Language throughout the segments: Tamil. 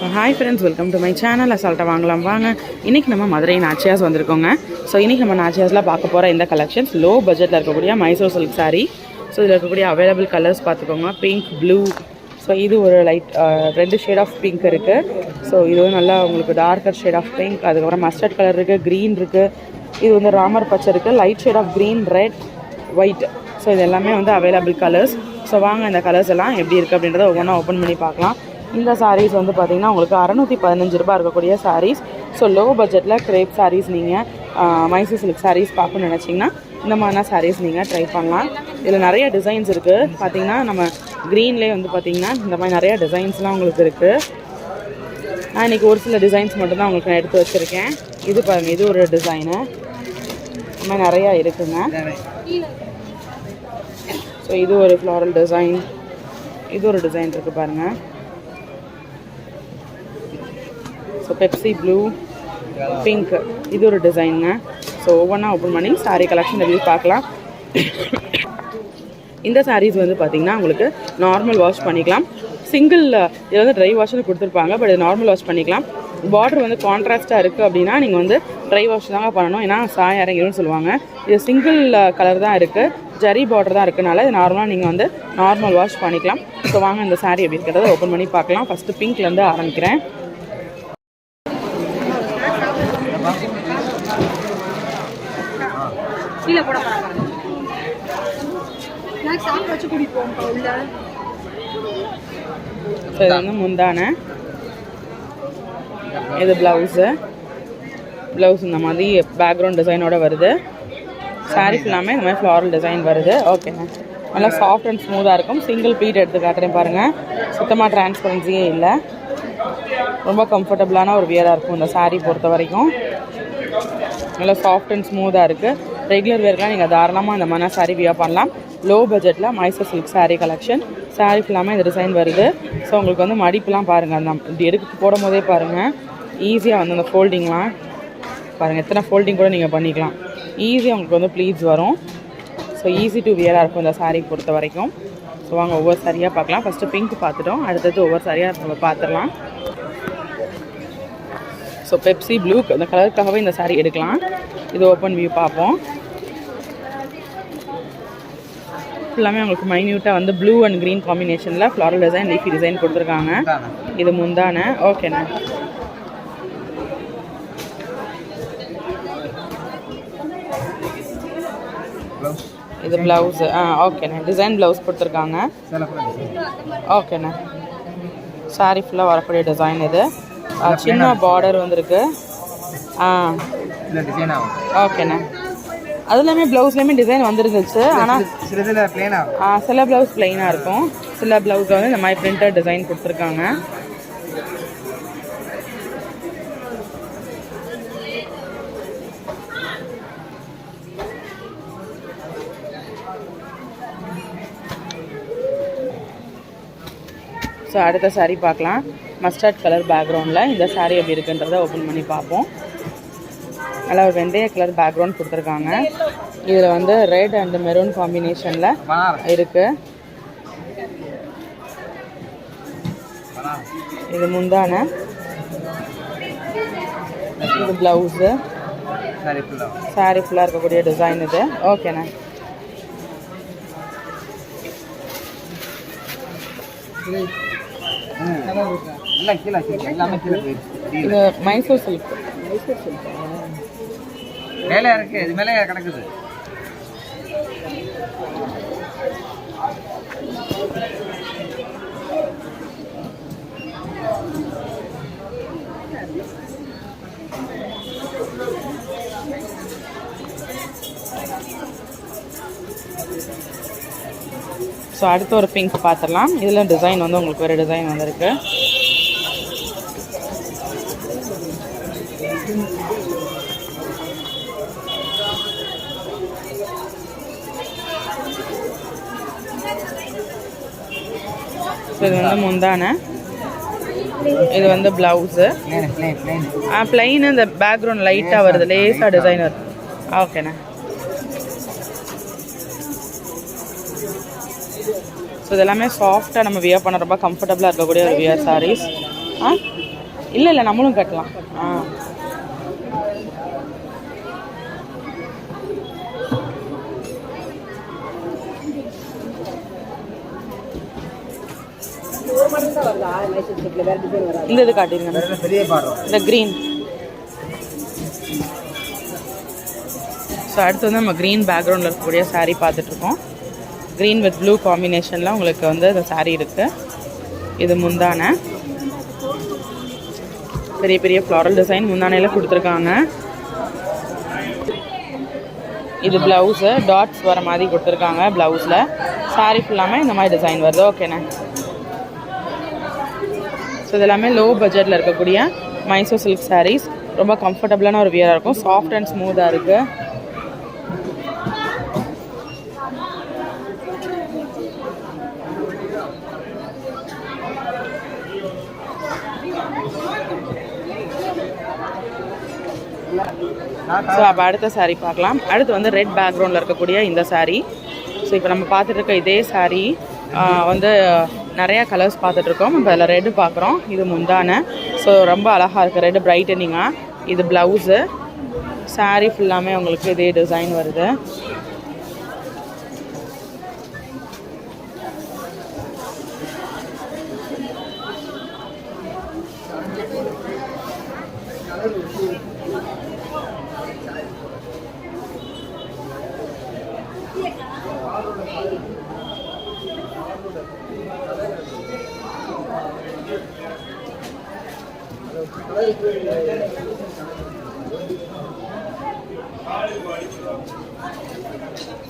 Hi friends welcome to my channel அசால்ட்டாக வாங்கலாம் வாங்க. இன்றைக்கி நம்ம மதுரை நாச்சியாஸ் வந்திருக்கோங்க. ஸோ இன்றைக்கி நம்ம நாச்சியாஸில் பார்க்க போகிற இந்த கலெக்ஷன்ஸ் லோ பட்ஜெட்டில் இருக்கக்கூடிய மைசூர் சில்க் சாரீ ஸோ இதில் இருக்கக்கூடிய அவைலபிள் கலர்ஸ் பார்த்துக்கோங்க. பிங்க் ப்ளூ ஸோ இது ஒரு லைட் ரெண்டு ஷேட் ஆஃப் பிங்க் இருக்குது ஸோ இது வந்து நல்லா உங்களுக்கு டார்க்கர் ஷேட் ஆஃப் பிங்க் அதுக்கப்புறம் மஸ்டர்ட் கலர் இருக்குது க்ரீன் இருக்குது இது வந்து ராமர் பச்சை இருக்குது light shade of green red white so இது எல்லாமே வந்து அவைலபிள் கலர்ஸ் ஸோ வாங்க இந்த கலர்ஸ் எல்லாம் எப்படி இருக்குது அப்படின்றத ஒவ்வொன்றா ஓப்பன் பண்ணி பார்க்கலாம். இந்த சாரீஸ் வந்து பார்த்தீங்கன்னா உங்களுக்கு அறநூற்றி பதினஞ்சு ரூபாய் இருக்கக்கூடிய சாரீஸ் ஸோ லோ பட்ஜெட்டில் கிரேப் சாரீஸ் நீங்கள் மைசூர் சில்க் சாரீஸ் பார்க்கணும்னு நினச்சிங்கன்னா இந்த மாதிரினா சாரீஸ் நீங்கள் ட்ரை பண்ணலாம். இதில் நிறைய டிசைன்ஸ் இருக்குது பார்த்திங்கன்னா நம்ம க்ரீன்லேயே வந்து பார்த்திங்கன்னா இந்த மாதிரி நிறைய டிசைன்ஸ்லாம் உங்களுக்கு இருக்குது நான் இன்றைக்கி ஒரு சில டிசைன்ஸ் மட்டும்தான் உங்களுக்கு நான் எடுத்து வச்சுருக்கேன். இது பாருங்கள் இது ஒரு டிசைனு இந்த மாதிரி நிறையா இருக்குங்க. ஸோ இது ஒரு ஃப்ளாரல் டிசைன் இது ஒரு டிசைன் இருக்குது பாருங்கள் ஸோ பெப்சி ப்ளூ பிங்க் இது ஒரு டிசைனுங்க ஸோ ஒவ்வொன்றா ஓப்பன் பண்ணி சாரீ கலெக்ஷன் ரிவ்யூ பார்க்கலாம். இந்த சாரீஸ் வந்து பார்த்தீங்கன்னா உங்களுக்கு நார்மல் வாஷ் பண்ணிக்கலாம். சிங்கிள் இது வந்து ட்ரை வாஷ்னு கொடுத்துருப்பாங்க பட் இது நார்மல் வாஷ் பண்ணிக்கலாம். பார்டர் வந்து கான்ட்ராஸ்ட்டாக இருக்குது அப்படின்னா நீங்கள் வந்து ட்ரை வாஷ் தாங்க பண்ணணும். ஏன்னா சாயம் இறங்கிடும்னு சொல்லுவாங்க. இது சிங்கிள் கலர் தான் இருக்குது ஜரி பார்டர் தான் இருக்கனால இது நார்மலாக நீங்கள் வந்து நார்மல் வாஷ் பண்ணிக்கலாம். ஸோ வாங்க இந்த சாரீ எப்படி இருக்கிறத ஓப்பன் பண்ணி பார்க்கலாம். ஃபஸ்ட்டு பிங்க்லேருந்து ஆரம்பிக்கிறேன். கீழே போட போறாங்க. நான் சாப்பிட்டு வச்சு கூட்டிட்டு போவோம்ப்பா உள்ள. இது வந்து முந்தான. இது ப்ளவுஸு ப்ளவுஸ் இந்த மாதிரி பேக்ரவுண்ட் டிசைனோட வருது. சாரீ ஃபுல்லாமே இந்த மாதிரி ஃப்ளாரல் டிசைன் வருது. ஓகேங்க நல்லா சாஃப்ட் அண்ட் ஸ்மூத்தாக இருக்கும். சிங்கிள் பீட் எடுத்து காட்டுறேன் பாருங்கள் சுத்தமாக டிரான்ஸ்பரன்சியே இல்லை. ரொம்ப கம்ஃபர்டபுளான ஒரு வியராக இருக்கும் இந்த சாரீ பொறுத்த வரைக்கும் நல்லா சாஃப்ட் அண்ட் ஸ்மூத்தாக இருக்குது ரெகுலர் வேர்க்கெலாம் நீங்கள் தாராளமாக இந்த மாதிரி saree வியா பண்ணலாம். லோ பட்ஜெட்டில் மைசூர் சில்க் சாரீ கலெக்ஷன் சாரீ ஃபுல்லாமே இந்த டிசைன் வருது. ஸோ உங்களுக்கு வந்து மடிப்புலாம் பாருங்கள் அந்த இப்படி எடுத்து போடும் போதே பாருங்கள் ஈஸியாக வந்து அந்த ஃபோல்டிங்லாம் பாருங்கள் எத்தனை ஃபோல்டிங் கூட நீங்கள் பண்ணிக்கலாம். ஈஸியாக உங்களுக்கு வந்து ப்ளீட்ஸ் வரும். ஸோ ஈஸி டு வியராக இருக்கும் இந்த சாரீ பொறுத்த வரைக்கும். ஸோ வாங்க ஒவ்வொரு சாரியாக பார்க்கலாம். ஃபஸ்ட்டு பிங்க் பார்த்துட்டோம். அடுத்தது ஒவ்வொரு சாரியாக நம்ம பார்த்துடலாம். ஸோ பெப்சி ப்ளூ இந்த கலருக்காகவே இந்த சாரீ எடுக்கலாம். இது ஓப்பன் வியூ பார்ப்போம். ஃபுல்லாமே உங்களுக்கு மைன்யூட்டாக வந்து ப்ளூ அண்ட் க்ரீன் காம்பினேஷனில் ஃப்ளாரல் டிசைன் லீஃபி டிசைன் கொடுத்துருக்காங்க. இது முந்தான. ஓகேண்ணே இது ப்ளவுஸு ஆ ஓகேண்ணே டிசைன் ப்ளவுஸ் கொடுத்துருக்காங்க. ஓகேண்ணே saree ஃபுல்லாக வரக்கூடிய டிசைன் இது. ஆ, சின்ன பார்டர் வந்திருக்கு. ஆ. ஓகேண்ணே அதுலேயுமே ப்ளவுஸ்லேயுமே டிசைன் வந்துருந்துச்சு. ஆனால் சில ஆகும் ஆ, சில ப்ளவுஸ் பிளைனாக இருக்கும். சில ப்ளவுஸ் வந்து இந்த மாதிரி பிரிண்டட் டிசைன் கொடுத்துருக்காங்க. ஸோ அடுத்த saree பார்க்கலாம். மஸ்டர்ட் கலர் பேக்ரவுண்டில் இந்த saree எப்படி இருக்குன்றதை ஓப்பன் பண்ணி பார்ப்போம். நல்லா ஒரு வெந்தய கலர் பேக்ரவுண்ட் கொடுத்துருக்காங்க. இதில் வந்து ரெட் அண்ட் மெரூன் காம்பினேஷனில் இருக்கு. இது முந்தான. இது ப்ளவுஸு சரி ஃபுல்லாக இருக்கக்கூடிய டிசைன் இது. ஓகேண்ணே இல்லை கீழே கீழே எல்லாமே கீழே போயிடுச்சு. இது மைசூர் சில்க் மேலே இருக்கு? இது மேலே கிடக்குது. ஸோ அடுத்து ஒரு பிங்க் பார்த்துடலாம். இதில் டிசைன் வந்து உங்களுக்கு வேறு டிசைன் வந்திருக்கு. ஸோ இது வந்து முந்தான. இது வந்து ப்ளவுஸு பிளேன் பிளேன் இந்த பேக்ரவுண்ட் லைட்டாக வருது. லேசாக டிசைன் வருது ஓகேண்ணே ஸோ இதெல்லாமே சாஃப்டாக நம்ம வியர் பண்ண ரொம்ப கம்ஃபர்டபுளாக இருக்கக்கூடிய ஒரு வியர் சாரீஸ் ஆ? இல்லை இல்லை நம்மளும் கட்டலாம். ஆ. இந்த இது காட்டிருங்க. இந்த க்ரீன் ஸோ அடுத்து வந்து நம்ம க்ரீன் பேக்ரவுண்டில் இருக்கக்கூடிய சாரீ பார்த்துட்ருக்கோம். க்ரீன் வித் ப்ளூ காம்பினேஷனில் உங்களுக்கு வந்து இந்த சாரீ இருக்குது இது முந்தான. பெரிய பெரிய ஃப்ளாரல் டிசைன் முந்தானையில் கொடுத்துருக்காங்க. இது ப்ளவுஸு டாட்ஸ் வர மாதிரி கொடுத்துருக்காங்க ப்ளவுஸில் saree ஃபுல்லாமே இந்த மாதிரி டிசைன் வருது. ஓகேண்ணே ஸோ இது எல்லாமே லோ பட்ஜெட்டில் இருக்கக்கூடிய மைசூர் சில்க் சாரீஸ் ரொம்ப கம்ஃபர்டபுளான ஒரு வியராக இருக்கும். சாஃப்ட் அண்ட் ஸ்மூத்தாக இருக்குது ஸோ அப்போ அடுத்த சாரீ பார்க்கலாம். அடுத்து வந்து ரெட் பேக்ரவுண்டில் இருக்கக்கூடிய இந்த சாரீ ஸோ இப்போ நம்ம பார்த்துட்டு இருக்க இதே சாரீ வந்து நிறையா கலர்ஸ் பார்த்துட்ருக்கோம். இப்போ அதில் ரெட்டு பார்க்குறோம். இது முந்தான. ஸோ ரொம்ப அழகாக இருக்குது ரெட்டு பிரைட்டனிங்காக இது ப்ளவுஸு சாரீ ஃபுல்லாமே உங்களுக்கு இதே டிசைன் வருது.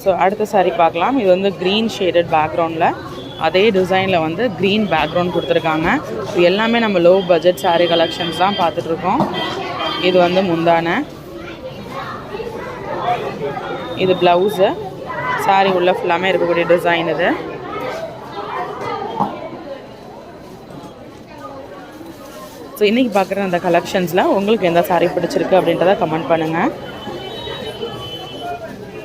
ஸோ அடுத்த சாரீ பார்க்கலாம். இது வந்து க்ரீன் ஷேடட் பேக்ரவுண்டில் அதே டிசைனில் வந்து க்ரீன் பேக்ரவுண்ட் கொடுத்துருக்காங்க. இது எல்லாமே நம்ம லோ பட்ஜெட் சாரீ கலெக்ஷன்ஸ் தான் பார்த்துட்ருக்கோம். இது வந்து முந்தான. இது ப்ளவுஸு saree உள்ள ஃபுல்லாமே இருக்கக்கூடிய டிசைன் இது. ஸோ இன்றைக்கி பார்க்குற அந்த கலெக்ஷன்ஸில் உங்களுக்கு எந்த saree பிடிச்சிருக்கு அப்படின்றத கமெண்ட் பண்ணுங்கள்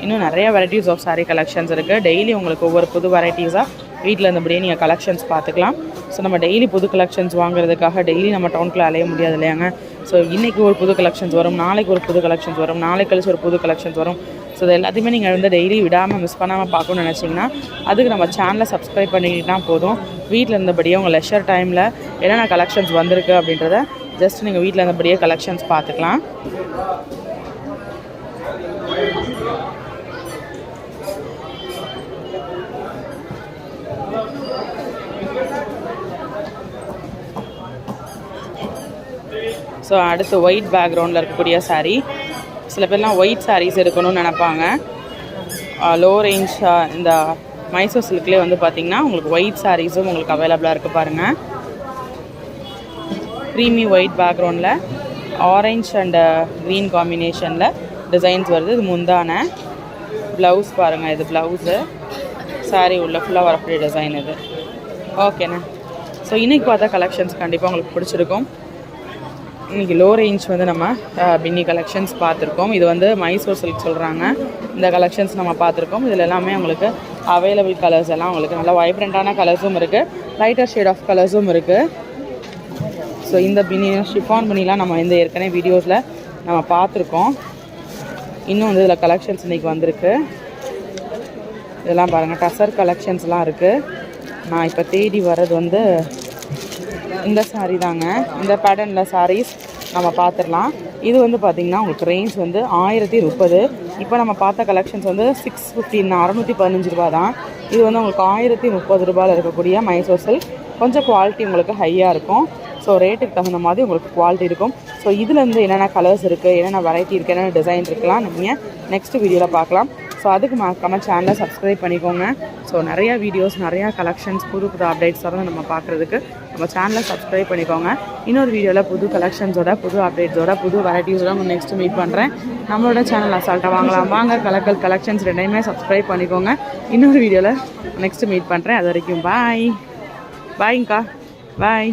இன்னும் நிறைய வெரைட்டிஸ் ஆஃப் சாரீ கலெக்ஷன்ஸ் இருக்குது டெய்லி உங்களுக்கு ஒவ்வொரு புது வெரைட்டிஸாக வீட்டில் இருந்தபடியே நீங்கள் கலெக்ஷன்ஸ் பார்த்துக்கலாம். ஸோ நம்ம டெய்லி புது கலெக்ஷன்ஸ் வாங்குறதுக்காக டெய்லி நம்ம டவுனுக்குள்ளே அலைய முடியாது இல்லையாங்க? ஸோ இன்றைக்கி ஒரு புது கலெக்ஷன்ஸ் வரும் நாளைக்கு ஒரு புது கலெக்ஷன்ஸ் வரும் நாளைக்கு கழிச்சு ஒரு புது கலெக்ஷன்ஸ் வரும். ஸோ இது எல்லாத்தையுமே நீங்கள் வந்து டெய்லி விடாமல் மிஸ் பண்ணாமல் பார்க்கணும்னு நினச்சிங்கன்னா அதுக்கு நம்ம சேனலை சப்ஸ்கிரைப் பண்ணிக்கிட்டால் போதும். வீட்டில் இருந்தபடியே உங்கள் லெஷர் டைமில் என்னென்ன கலெக்ஷன்ஸ் வந்திருக்கு அப்படின்றத ஜஸ்ட் நீங்கள் வீட்டில் இருந்தபடியே கலெக்ஷன்ஸ் பார்த்துக்கலாம். ஸோ அடுத்து ஒயிட் பேக்ரவுண்டில் இருக்கக்கூடிய சாரீ சில பேர்லாம் ஒயிட் சாரீஸ் இருக்கணும்னு நினப்பாங்க. லோ ரேஞ்ச் இந்த மைசூர் சில்க்லேயே வந்து பார்த்திங்கன்னா உங்களுக்கு ஒயிட் சாரீஸும் உங்களுக்கு அவைலபிளாக இருக்குது பாருங்கள் க்ரீமி ஒயிட் பேக்ரவுண்டில் ஆரஞ்ச் அண்ட் க்ரீன் காம்பினேஷனில் டிசைன்ஸ் வருது. இது முந்தான ப்ளவுஸ் பாருங்கள் இது ப்ளவுஸு சாரீ உள்ள ஃபுல்லாக வரக்கூடிய டிசைன் இது. ஓகேண்ணா ஸோ இன்றைக்கி பார்த்தா கலெக்ஷன்ஸ் கண்டிப்பாக உங்களுக்கு பிடிச்சிருக்கும். இன்றைக்கி லோ ரேஞ்ச் வந்து நம்ம பின்னி கலெக்ஷன்ஸ் பார்த்துருக்கோம். இது வந்து மைசூர் சில்க் சொல்கிறாங்க இந்த கலெக்ஷன்ஸ் நம்ம பார்த்துருக்கோம். இதில் எல்லாமே உங்களுக்கு அவைலபிள் கலர்ஸ் எல்லாம் உங்களுக்கு நல்லா வைப்ரண்ட்டான கலர்ஸும் இருக்குது லைட்டர் ஷேட் ஆஃப் கலர்ஸும் இருக்குது ஸோ இந்த பின்னி ஷிஃபான் பின்னிலாம் நம்ம இந்த ஏற்கனவே வீடியோஸில் நம்ம பார்த்துருக்கோம். இன்னும் வந்து இதில் கலெக்ஷன்ஸ் இன்றைக்கி வந்திருக்கு. இதெல்லாம் பாருங்கள் டசர் கலெக்ஷன்ஸ்லாம் இருக்குது நான் இப்போ தேடி வர்றது வந்து இந்த சாரீ தாங்க. இந்த பேட்டர்னில் சாரீஸ் நம்ம பார்த்துடலாம் இது வந்து பார்த்திங்கன்னா உங்களுக்கு ரேஞ்ச் வந்து ஆயிரத்தி முப்பது. இப்போ நம்ம பார்த்த கலெக்ஷன்ஸ் வந்து சிக்ஸ் ஃபிஃப்டின் அறநூற்றி பதினஞ்சு ரூபா தான் இது வந்து உங்களுக்கு ஆயிரத்தி முப்பது ரூபாயில் இருக்கக்கூடிய மைசூர் சில்க் கொஞ்சம் குவாலிட்டி உங்களுக்கு ஹையாக இருக்கும். ஸோ ரேட்டுக்கு தகுந்த மாதிரி உங்களுக்கு குவாலிட்டி இருக்கும். ஸோ இதுலேருந்து என்னென்ன கலர்ஸ் இருக்குது என்னென்ன வெரைட்டி இருக்குது என்னென்ன டிசைன் இருக்கலாம் நீங்கள் நெக்ஸ்ட் வீடியோவில் பார்க்கலாம். ஸோ அதுக்கு மறக்காம சேனலை சப்ஸ்கிரைப் பண்ணிக்கோங்க. ஸோ நிறையா வீடியோஸ் நிறையா கலெக்ஷன்ஸ் புது புது அப்டேட்ஸ் நம்ம பார்க்குறதுக்கு நம்ம சேனலை சப்ஸ்கிரைப் பண்ணிக்கோங்க. இன்னொரு வீடியோவில் புது கலெக்ஷன்ஸோட புது அப்டேட்ஸோட புது வெரைட்டிஸோட உங்கள் நெக்ஸ்ட் மீட் பண்ணுறேன் நம்மளோட சேனல் அசால்ட்டாக வாங்கலாம். வாங்க கலக்கல் கலெக்ஷன்ஸ் ரெண்டையுமே சப்ஸ்கிரைப் பண்ணிக்கோங்க. இன்னொரு வீடியோவில் நெக்ஸ்ட்டு மீட் பண்ணுறேன் அது வரைக்கும் பாய் பாய்ங்கக்கா பாய்